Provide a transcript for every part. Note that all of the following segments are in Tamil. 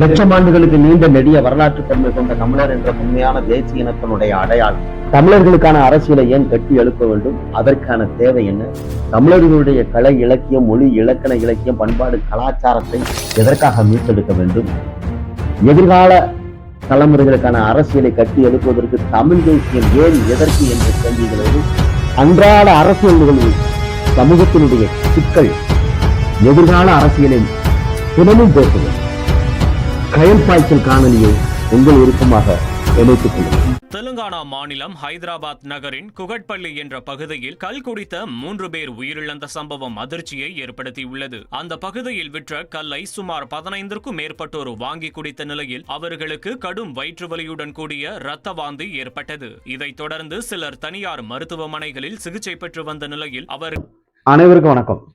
லட்சம் ஆண்டுகளுக்கு நீண்ட நெடிய வரலாற்று தன்மை கொண்ட தமிழர் என்ற உண்மையான தேசிய இனத்தினுடைய அடையாளம். தமிழர்களுக்கான அரசியலை ஏன் கட்டி எழுப்ப வேண்டும்? அதற்கான தேவை என்ன? தமிழர்களுடைய கலை இலக்கியம் மொழி இலக்கண இலக்கியம் பண்பாடு கலாச்சாரத்தை எதற்காக மீட்டெடுக்க வேண்டும்? எதிர்கால தலைமுறைகளுக்கான அரசியலை கட்டி எழுப்புவதற்கு தமிழ் தேசியம் ஏன் எதற்கு என்ற கேள்விகளோடு அன்றாட அரசியல் நிகழ்வு சமூகத்தினுடைய சிக்கல் எதிர்கால அரசியலை தினமும் பேசுவது கயல் பாய்ச்சல் காணொலியை உங்கள் விருப்பமாக இணைத்துக் கொள்ளுங்கள் தெலுங்கானா மாநிலம் ஹைதராபாத் நகரின் குகட்பள்ளி என்ற பகுதியில் கல் குடித்த மூன்று பேர் உயிரிழந்த சம்பவம் அதிர்ச்சியை ஏற்படுத்தியுள்ளது. அந்த பகுதியில் விற்ற கல்லை சுமார் பதினைந்திற்கும் மேற்பட்டோர் வாங்கி குடித்த நிலையில் அவர்களுக்கு கடும் வயிற்று வலியுடன் கூடிய இரத்த வாந்தி ஏற்பட்டது. இதைத் தொடர்ந்து சிலர் தனியார் மருத்துவமனைகளில் சிகிச்சை பெற்று வந்த நிலையில் அவர் அனைவருக்கும் வணக்கம்.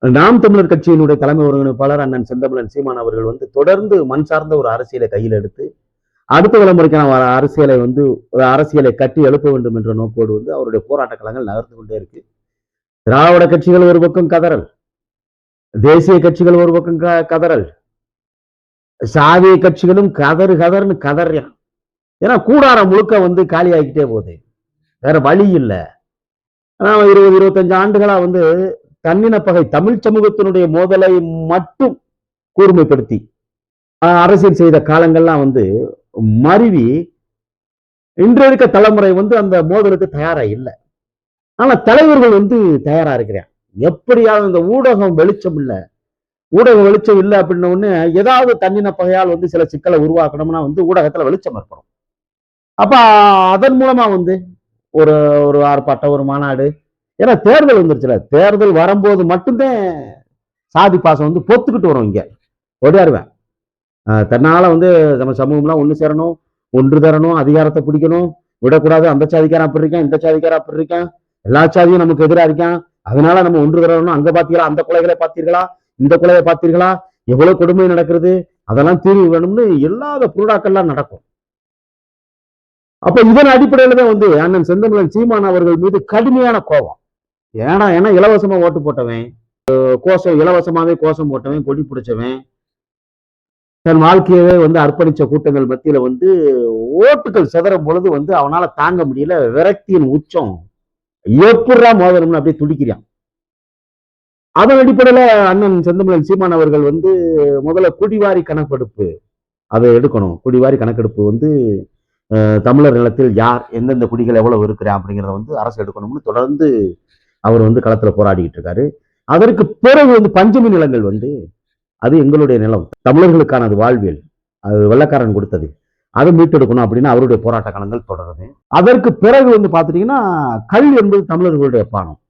நாம் தமிழர் கட்சியினுடைய தலைமை ஒருங்கிணைப்பாளர் அண்ணன் செந்தமிழன் சீமான் அவர்கள் வந்து தொடர்ந்து மண் சார்ந்த ஒரு அரசியலை கையில் எடுத்து அடுத்த தலைமுறைக்கான அரசியலை வந்து ஒரு அரசியலை கட்டி எழுப்ப வேண்டும் என்ற நோக்கோடு வந்து அவருடைய போராட்ட களங்கள் நகர்ந்து கொண்டே இருக்கு. திராவிட கட்சிகள் ஒரு பக்கம் கதறல் தேசிய கட்சிகள் ஒரு பக்கம் க- கதறல் சாதிய கட்சிகளும் கதறு கதர்னு கதறியான் ஏன்னா கூடாரம் முழுக்க வந்து காலி போகுது. வேற வழி இல்லை. ஆனா இருபது இருபத்தஞ்சு ஆண்டுகளாக வந்து தன்னினப்பகை தமிழ் சமூகத்தினுடைய மோதலை மட்டும் கூர்மைப்படுத்தி அரசியல் செய்த காலங்கள்லாம் வந்து மருவி இன்று இருக்க தலைமுறை வந்து அந்த மோதலுக்கு தயாரா இல்லை. ஆனா தலைவர்கள் வந்து தயாரா இருக்கிறான் எப்படியாவது இந்த ஊடகம் வெளிச்சம் இல்லை. ஊடகம் வெளிச்சம் இல்லை அப்படின்ன உடனே ஏதாவது தன்னினப்பகையால் வந்து சில சிக்கலை உருவாக்கணும்னா வந்து ஊடகத்துல வெளிச்சம் ஏற்படும். அப்ப அதன் மூலமா வந்து ஒரு ஒரு ஆர்ப்பாட்டம் ஒரு மாநாடு ஏன்னா தேர்தல் வந்துருச்சுல. தேர்தல் வரும்போது மட்டும்தான் சாதி பாசம் வந்து பொத்துக்கிட்டு வரும் இங்க. ஓடியாருவேன் ஆஹ் வந்து நம்ம சமூகம்லாம் ஒண்ணு சேரணும் ஒன்று தரணும் அதிகாரத்தை பிடிக்கணும். விடக்கூடாது அந்த சாதிக்காரன் அப்படி இருக்கான் இந்த சாதிக்காரன் அப்படி இருக்கான். எல்லா சாதியும் நமக்கு எதிரா இருக்கான். அதனால நம்ம ஒன்று தரணும். அங்கே பார்த்தீங்களா அந்த கொலைகளை பார்த்தீர்களா இந்த கொலையை பார்த்தீர்களா எவ்வளவு கொடுமை நடக்கிறது? அதெல்லாம் தீர்வு வேணும்னு இல்லாத புருடாக்கள்லாம் நடக்கும். அப்ப இதன் அடிப்படையில தான் வந்து அண்ணன் செந்தமிழன் சீமான் அவர்கள் மீது கடுமையான கோபம். ஏன்னா ஏன்னா இலவசமா ஓட்டு போட்டவன்? கோஷம் இலவசமாவே கோஷம் போட்டவன் கொடி பிடிச்சவன். தன் வாழ்க்கையவே வந்து அர்ப்பணிச்ச கூட்டங்கள் மத்தியில வந்து ஓட்டுகள் சிதறும் பொழுது வந்து அவனால தாங்க முடியல. விரக்தியின் உச்சம். எப்படா மோதணும்னு அப்படியே துடிக்கிறான். அதன் அடிப்படையில அண்ணன் செந்தமிழன் சீமான் அவர்கள் வந்து முதல்ல குடிவாரி கணக்கெடுப்பு. அதை எடுக்கணும். குடிவாரி கணக்கெடுப்பு வந்து தமிழர் நிலத்தில் யார் எந்தெந்த குடிகள் எவ்வளவு இருக்கிறான் அப்படிங்கிறத வந்து அரசு எடுக்கணும்னு தொடர்ந்து அவர் வந்து களத்துல போராடிக்கிட்டு இருக்காரு. அதற்கு பிறகு வந்து பஞ்சமி நிலங்கள் வந்து அது எங்களுடைய நிலம். தமிழர்களுக்கான அது வாழ்வியல். அது வெள்ளக்காரன் கொடுத்தது. அதை மீட்டெடுக்கணும் அப்படின்னு அவருடைய போராட்ட காலங்கள் தொடருது. அதற்கு பிறகு வந்து பார்த்துட்டீங்கன்னா கல் என்பது தமிழர்களுடைய பானம்.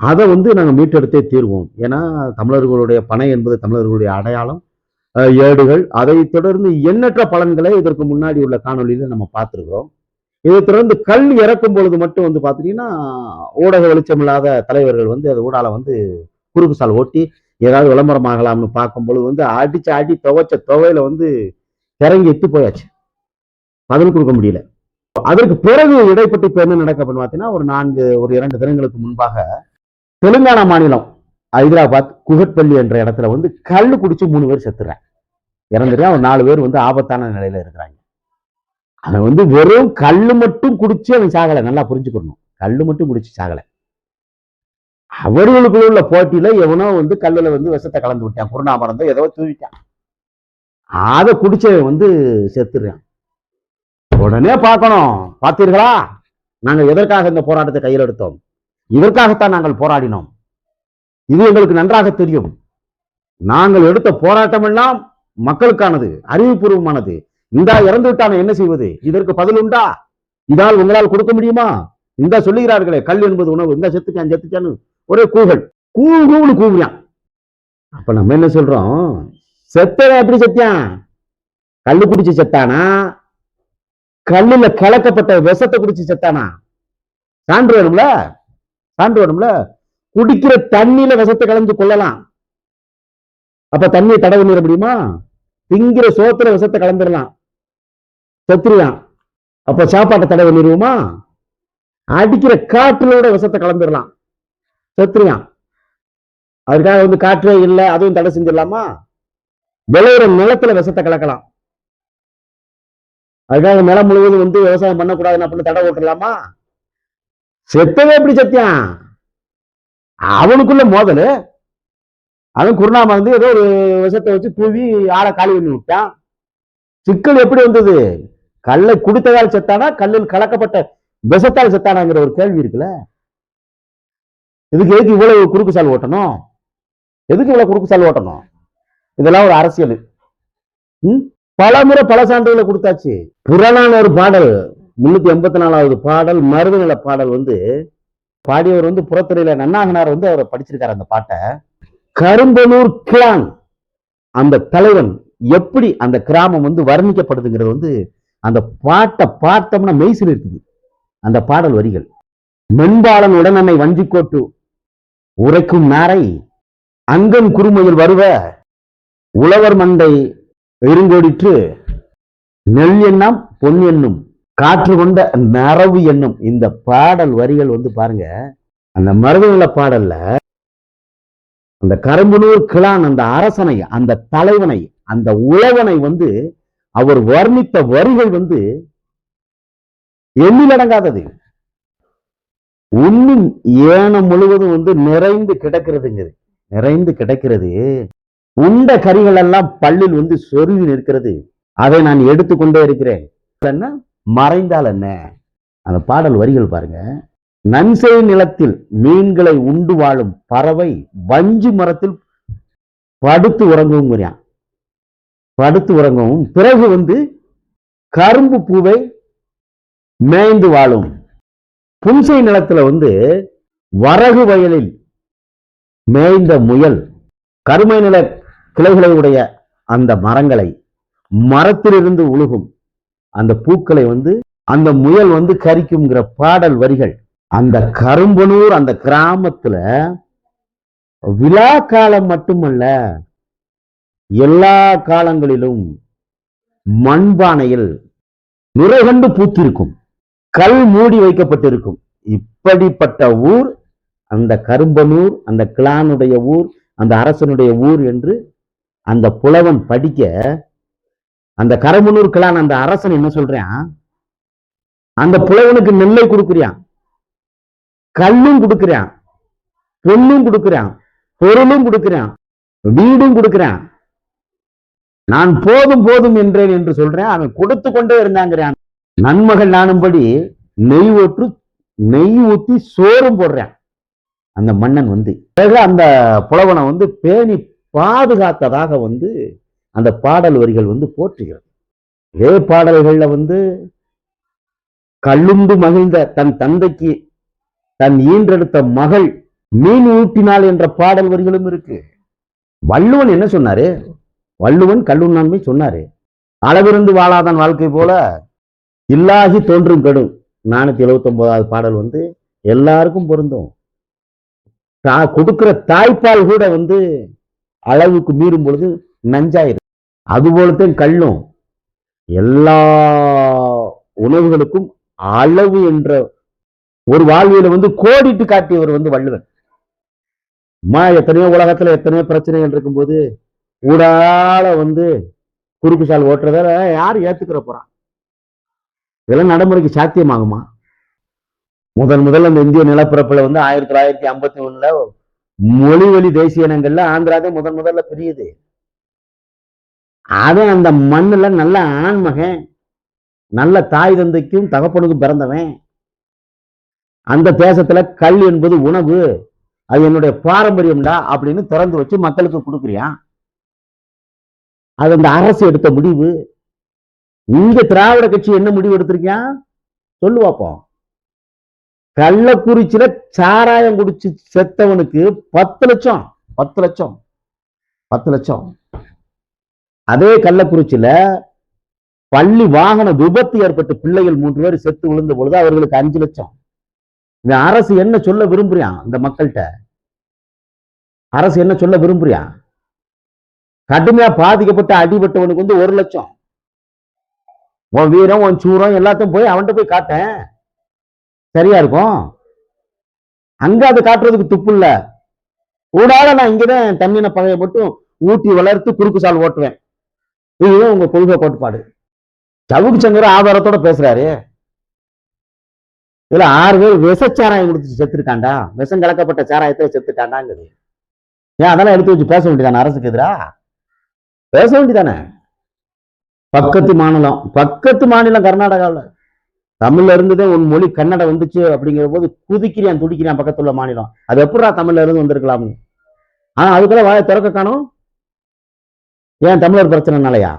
அதை வந்து நாங்கள் மீட்டெடுத்தே தீர்வோம். ஏன்னா தமிழர்களுடைய பனை என்பது தமிழர்களுடைய அடையாளம். அஹ், ஏடுகள். அதை தொடர்ந்து எண்ணற்ற பலன்களை இதற்கு முன்னாடி உள்ள காணொலியில் நம்ம பார்த்துருக்கிறோம். இதை தொடர்ந்து கல் இறக்கும் பொழுது மட்டும் வந்து பார்த்தீங்கன்னா ஊடக வெளிச்சம் இல்லாத தலைவர்கள் வந்து அது ஊடால வந்து குறுக்கு சால் ஓட்டி ஏதாவது விளம்பரம் ஆகலாம்னு பார்க்கும் பொழுது வந்து அடிச்சு அடி துவைச்ச துவையில வந்து இறங்கி எத்து போயாச்சு. பதில் கொடுக்க முடியல. அதற்கு பிறகு இடைப்பட்டு இப்போ என்ன நடக்க அப்படின்னு பார்த்தீங்கன்னா ஒரு நான்கு ஒரு இரண்டு தினங்களுக்கு முன்பாக தெலுங்கானா மாநிலம் ஹைதராபாத் குகட்பள்ளி என்ற இடத்துல வந்து கல் குடிச்சு மூணு பேர் செத்துறாங்க. இறந்துருக்கான் ஒரு நாலு பேர் வந்து ஆபத்தான நிலையில இருக்கிறாங்க. அவன் வந்து வெறும் கல்லு மட்டும் குடிச்சு அவன் சாகலை. நல்லா புரிஞ்சுக்கணும். கல்லு மட்டும் குடிச்சு சாகலை. அவர்களுக்குள்ள உள்ள போட்டியில எவனோ வந்து கல்லுல வந்து விஷத்தை கலந்து விட்டான். குருணா மறந்தோ ஏதோ தூவிட்டான். அதை குடிச்சவன் வந்து செத்துறான் உடனே பார்க்கணும். பார்த்தீர்களா? நாங்க எதற்காக இந்த போராட்டத்தை கையில் எடுத்தோம்? இதற்காகத்தான் நாங்கள் போராடினோம். இது எங்களுக்கு நன்றாக தெரியும். நாங்கள் எடுத்த போராட்டம் எல்லாம் மக்களுக்கானது அறிவுபூர்வமானது. இந்தா இறந்து விட்டான என்ன செய்வது? இதற்கு பதில் உண்டா? இதால் உங்களால் கொடுக்க முடியுமா? இந்த சொல்லுகிறார்களே கல் என்பது உணவு. இந்த செத்துக்கான் செத்துட்டான்னு. ஒரே கூகல். கூ கூன்னு கூவுறான் அப்ப நம்ம என்ன சொல்றோம்? செத்தவன் எப்படி செத்தியான் கல்லு குடிச்சு செத்தானா? கல்லுல கலக்கப்பட்ட விஷத்தை குடிச்சு செத்தானா? சான்று வேணும்ல? சான்று வேணும்ல? குடிக்கிற தண்ணியில விஷத்தை கலந்து கொள்ளலாம். அப்ப தண்ணியை தடவை நிற முடியுமா? திங்கிற சோத்துல விஷத்தை கலந்துடலாம். செத்துருவான். அப்ப சாப்பாட்டை தடை பண்ணிடுவோமா? அடிக்கிற காற்றுலோட விஷத்தை கலந்துடலாம். செத்துருவான். அதுக்காக வந்து காற்றே இல்லை அதுவும் தடை செஞ்சிடலாமா? விளையிற நிலத்துல விஷத்தை கலக்கலாம். அதுக்காக நிலம் முழுவதும் வந்து விவசாயம் பண்ணக்கூடாதுன்னு அப்படின்னு தடை ஓட்டலாமா செத்தவே எப்படி சத்தியம் அவனுக்குள்ள மோதல். அதுவும் குருணா வந்து ஏதோ ஒரு விஷத்தை வச்சு தூவி ஆளை காலி பண்ணி விட்டான். சிக்கல் எப்படி வந்தது? கல்லை குடித்ததால் செத்தானா? கல்லில் கலக்கப்பட்ட விஷத்தால் செத்தானாங்கிற ஒரு கேள்வி இருக்குல்ல. இதுக்கு எதுக்கு இவ்வளவு குறுக்கு சால் ஓட்டணும்? எதுக்கு இவ்வளவு குறுக்கு சால் ஓட்டணும்? இதெல்லாம் ஒரு அரசியல். பல முறை பல சான்றுகளை கொடுத்தாச்சு. புறநானூறு பாடல் முன்னூத்தி எண்பத்தி நாலாவது பாடல் மருதநில பாடல் வந்து பாடியவர் வந்து புறத்துறையில நன்னாகனார் வந்து அவரை படிச்சிருக்காரு அந்த பாட்டை. கரும்பனூர் கிளான் அந்த தலைவன் எப்படி அந்த கிராமம் வந்து வர்ணிக்கப்படுதுங்கிறது வந்து அந்த பாட்டை பார்த்தோம்னா மெய்சில் இருக்குது. அந்த பாடல் வரிகள். மென்பாலன் உடனனை வஞ்சிக்கோட்டு உரைக்கும் நாரை அங்கன் குறுமையில் வருவ உழவர் மண்டை இருங்கோடிற்று நெல் எண்ணம் பொன் எண்ணும் காற்று கொண்ட நரவு எண்ணும். இந்த பாடல் வரிகள் வந்து பாருங்க அந்த மருதநில பாடல்ல அந்த கரும்புனூர் கிளான் அந்த அரசனை அந்த தலைவனை அந்த உழவனை வந்து அவர் வர்ணித்த வரிகள் வந்து எண்ணிலடங்காதது உண்மின் ஏனம் முழுவதும் வந்து நிறைந்து கிடக்கிறதுங்கிறது நிறைந்து கிடக்கிறது. உண்ட கரிகள் எல்லாம் பல்லில் வந்து சொருகி நிற்கிறது. அதை நான் எடுத்துக்கொண்டே இருக்கிறேன். என்ன? மறைந்தால் என்ன? அந்த பாடல் வரிகள் பாருங்க. நன்செய் நிலத்தில் மீன்களை உண்டு வாழும் பறவை வஞ்சி மரத்தில் படுத்து உறங்கவும் படுத்து உறங்கவும். பிறகு வந்து கரும்பு பூவை மேய்ந்து வாழும். புன்சை நிலத்துல வந்து வரகு வயலில் மேய்ந்த முயல் கருமை நில கிளைகளை உடைய அந்த மரங்களை மரத்திலிருந்து உழுகும் அந்த பூக்களை வந்து அந்த முயல் வந்து கரிக்கும்ங்கிற பாடல் வரிகள் அந்த கரும்பனூர் அந்த கிராமத்துல விழா காலம் மட்டுமல்ல எல்லா காலங்களிலும் மண்பானையில் நுரைகண்டு பூத்திருக்கும். கல் மூடி வைக்கப்பட்டிருக்கும். இப்படிப்பட்ட ஊர் அந்த கரும்பனூர் அந்த கிளானுடைய ஊர் அந்த அரசனுடைய ஊர் என்று அந்த புலவன் படிக்க அந்த கரும்பனூர் கிளான் அந்த அரசன் என்ன சொல்றான்? அந்த புலவனுக்கு நெல்லை கொடுக்குறியான் கல்லும் கொடுக்குறான் பொண்ணும் கொடுக்குறான் பொருளும் கொடுக்குறான் வீடும் கொடுக்குறான் நான் போதும் போதும் என்றேன் என்று சொல்றேன் அவன் கொடுத்து கொண்டே இருந்தாங்கிறான். நன்மகள் நானும்படி நெய் ஒற்று நெய் ஊத்தி சோறும் போடுறான். அந்த மன்னன் வந்து பிறகு அந்த புலவனை வந்து பேணி பாதுகாத்ததாக வந்து அந்த பாடல் வரிகள் வந்து போற்றுகிறது. இதே பாடல்கள்ல வந்து கல்லுண்டு மகிழ்ந்த தன் தந்தைக்கு தன் ஈன்றெடுத்த மகள் மீன் ஊட்டினாள் என்ற பாடல் வரிகளும் இருக்கு. வள்ளுவன் என்ன சொன்னாரு? வள்ளுவன் கல்லுண்ணாண்மை சொன்னாரு. அளவிருந்து வாழாதான் வாழ்க்கை போல இல்லாகி தோன்றும் கடும். நானூத்தி எழுபத்தி ஒன்பதாவது பாடல் வந்து எல்லாருக்கும் பொருந்தும். தா கொடுக்கிற தாய்ப்பால் கூட வந்து அளவுக்கு மீறும் பொழுது நஞ்சாயிரும் அதுபோலத்தான் கல்லும். எல்லா உணவுகளுக்கும் அளவு என்ற ஒரு வாழ்வியல வந்து கோடிட்டு காட்டியவர் வந்து வள்ளுவன் அம்மா எத்தனையோ உலகத்துல எத்தனையோ பிரச்சனைகள் இருக்கும்போது ஊடால வந்து குறுக்கு சால் ஓட்டுறத யார் ஏத்துக்கிற போறான் இதெல்லாம் நடைமுறைக்கு சாத்தியமாகுமா? முதன் முதல்ல அந்த இந்திய நிலப்பரப்புல வந்து ஆயிரத்தி தொள்ளாயிரத்தி ஐம்பத்தி ஒண்ணுல மொழி வழி தேசிய இனங்கள்ல ஆந்திராதே முதன் முதல்ல பிரியுது. அவன் அந்த மண்ணுல நல்ல ஆண்மகன் நல்ல தாய் தந்தைக்கும் தகப்பனுக்கும் பிறந்தவன் அந்த தேசத்துல கல் என்பது உணவு. அது என்னுடைய பாரம்பரியம்டா அப்படின்னு திறந்து வச்சு மக்களுக்கு கொடுக்குறியா? அது அந்த அரசு எடுத்த முடிவு. இங்க திராவிட கட்சி என்ன முடிவு எடுத்திருக்கியா? சொல்லு கள்ளக்குறிச்சியில சாராயம் குடிச்சு செத்தவனுக்கு பத்து லட்சம் பத்து லட்சம் பத்து லட்சம். அதே கள்ளக்குறிச்சியில பள்ளி வாகன விபத்து ஏற்பட்டு பிள்ளைகள் மூன்று பேர் செத்து விழுந்த பொழுது அவர்களுக்கு அஞ்சு லட்சம். இந்த அரசு என்ன சொல்ல விரும்புறியான் இந்த மக்கள்கிட்ட. அரசு என்ன சொல்ல விரும்புறியான் கடுமையா பாதிக்கப்பட்ட அடிபட்டவனுக்கு வந்து ஒரு லட்சம். உன் வீரம் உன் சூரம் எல்லாத்தையும் போய் அவன்கிட்ட போய் காட்டேன். சரியா இருக்கும்? அங்க அதை காட்டுறதுக்கு துப்பு இல்ல. கூடாத நான் இங்கதான் தண்ணின பகையை மட்டும் ஊட்டி வளர்த்து குறுக்கு சால் ஓட்டுவேன். இதுதான் உங்க கொள்கை கோட்பாடு. சவுக்கு சங்கர் ஆதாரத்தோட பேசுறாரு. இதுல ஆறு பேர் விஷச்சாராயம் கொடுத்து செத்துருக்காண்டா? விஷம் கலக்கப்பட்ட சாராயத்தை செத்துட்டாண்டாங்குது. ஏன் அதெல்லாம் எடுத்து வச்சு பேச வேண்டியதானே அரசுக்கு எதிரா? பேச வேண்டியதானே? பக்கத்து மாநிலம் பக்கத்து மாநிலம் கர்நாடகாவில். தமிழ்ல இருந்துதான் உன் மொழி கன்னடம் வந்துச்சு அப்படிங்கிற போது குதிக்கிறான் துடிக்கிறான் பக்கத்துல உள்ள மாநிலம். அது எப்படா தமிழ்ல இருந்து வந்திருக்கலாம்? ஆனா அதுக்கெல்லாம் வாய திறக்க காணும். ஏன் தமிழர் பிரச்சனைனாலயா?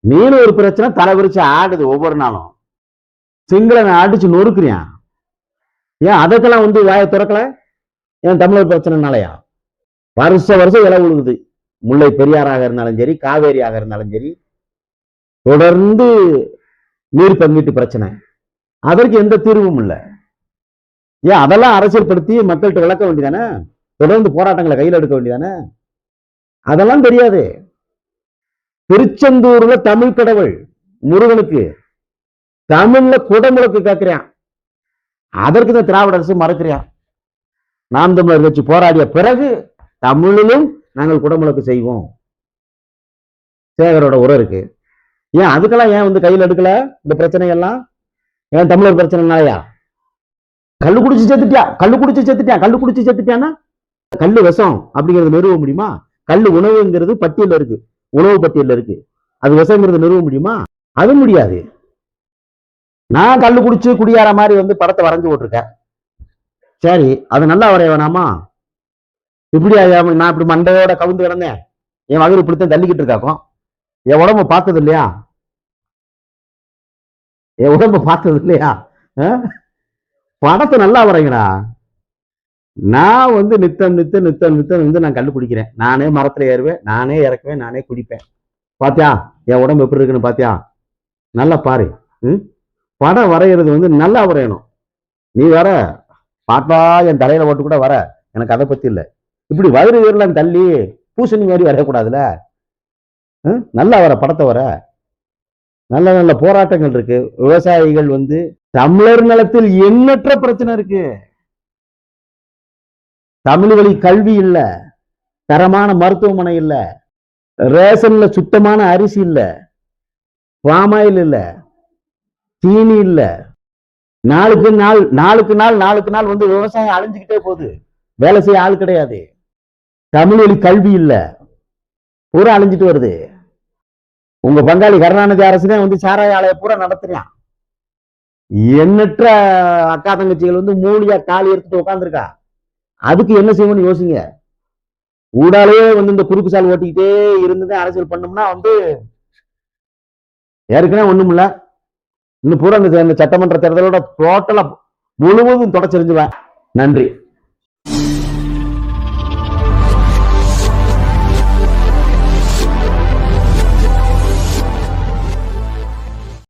மீன் ஒரு பிரச்சனை தலை விரிச்சு ஆடுது ஒவ்வொரு நாளும். சிங்களனை அடிச்சு நொறுக்குறியான் ஏன் அதுக்கெல்லாம் வந்து வாயை திறக்கல? ஏன் தமிழர் பிரச்சனைனாலயா? வருஷ வருஷம் இலை விழுகுது முல்லை பெரியாராக இருந்தாலும் சரி காவேரியாக இருந்தாலும் சரி தொடர்ந்து நீர் பங்கீட்டு பிரச்சனை. அதற்கு எந்த தீர்வும் இல்லை. ஏன் அதெல்லாம் அரசியல்படுத்தி மக்கள்கிட்ட விளக்க வேண்டியதானே? தொடர்ந்து போராட்டங்களை கையில் எடுக்க வேண்டியதானே? அதெல்லாம் தெரியாது. திருச்செந்தூர்ல தமிழ் கடவுள் முருகனுக்கு தமிழ்ல குடமுழுக்கு கேட்கிறான் அதற்கு இந்த திராவிட அரசு மறக்கிறான் நாம் தமிழர் கட்சி போராடிய பிறகு தமிழிலும் நாங்கள் குடமுழுக்கு செய்வோம். சேகரோட உரம் இருக்கு. ஏன் அதுக்கெல்லாம் ஏன் வந்து கையில் எடுக்கல இந்த பிரச்சனையெல்லாம்? ஏன் தமிழர் பிரச்சனைனாலயா? கல்லு குடிச்சு செத்துட்டியா? கல்லு குடிச்சு செத்துட்டியா? கள்ளு குடிச்சு செத்துட்டியான்னா? கல்லு விஷம் அப்படிங்கறது நிறுவ முடியுமா? கல்லு உணவுங்கிறது பட்டியல்ல இருக்கு. உணவு பட்டியல்ல இருக்கு. அது விஷங்கிறது நிறுவ முடியுமா? அது முடியாது. நான் கல் குடிச்சு குடியார மாதிரி வந்து படத்தை வரைஞ்சு போட்டிருக்கேன். சரி அது நல்லா வரைய வேணாமா இப்படி நான் இப்படி மண்டையோட கவுந்து கிடந்தேன். என் மகன் இப்படித்தான் தள்ளிக்கிட்டு இருக்காக்கும். என் உடம்ப பார்த்தது இல்லையா என் உடம்ப பார்த்தது இல்லையா படத்தை நல்லா வரைங்கடா நான் வந்து நித்தம் நித்தம் நித்தம் நித்தம் வந்து நான் கல் குடிக்கிறேன். நானே மரத்துல ஏறுவேன் நானே இறக்குவேன் நானே குடிப்பேன். பாத்தியா? என் உடம்பு எப்படி இருக்குன்னு பாத்தியா? நல்லா பாரு. ம்? படம் வரைகிறது வந்து நல்லா வரையணும். நீ வர பாட்டா என் தலையில போட்டு கூட வர. எனக்கு அதை பத்தி இல்லை. இப்படி வயிறு வீரலாம் தள்ளி பூசணி மாதிரி வரையக்கூடாதுல? நல்லா வர படத்தை வர. நல்ல நல்ல போராட்டங்கள் இருக்கு. விவசாயிகள் வந்து தமிழர் நிலத்தில் எண்ணற்ற பிரச்சனை இருக்கு. தமிழ் வழி கல்வி இல்ல. தரமான மருத்துவமனை இல்ல. ரேஷன்ல சுத்தமான அரிசி இல்ல. பாமாயில் இல்ல. தீனி இல்ல. நாளுக்கு நாள் நாளுக்கு நாள் நாளுக்கு நாள் வந்து விவசாயம் அழிஞ்சுக்கிட்டே போகுது. வேலை செய்ய ஆள் கிடையாது. தமிழ் வழி கல்வி இல்ல. பூரா அழிஞ்சிட்டு வருது. உங்க பங்காளி கருணாநிதி அரசுனே வந்து சாராய ஆலயம் பூரா நடத்துறான். எண்ணற்ற அக்கா தங்கச்சிகள் வந்து மூலியா காலி எடுத்துட்டு உட்காந்துருக்கா அதுக்கு என்ன செய்யணும்னு யோசிங்க. ஊடாலே வந்து இந்த குறுக்கு சால் ஓட்டிக்கிட்டே இருந்துதான் அரசியல் பண்ணோம்னா வந்து ஏற்கனவே ஒண்ணுமில்ல. இன்னும் பூரா இந்த சட்டமன்ற தேர்தலோட டோட்டலா முழுவதும் தொடச்சிருந்துவேன் நன்றி.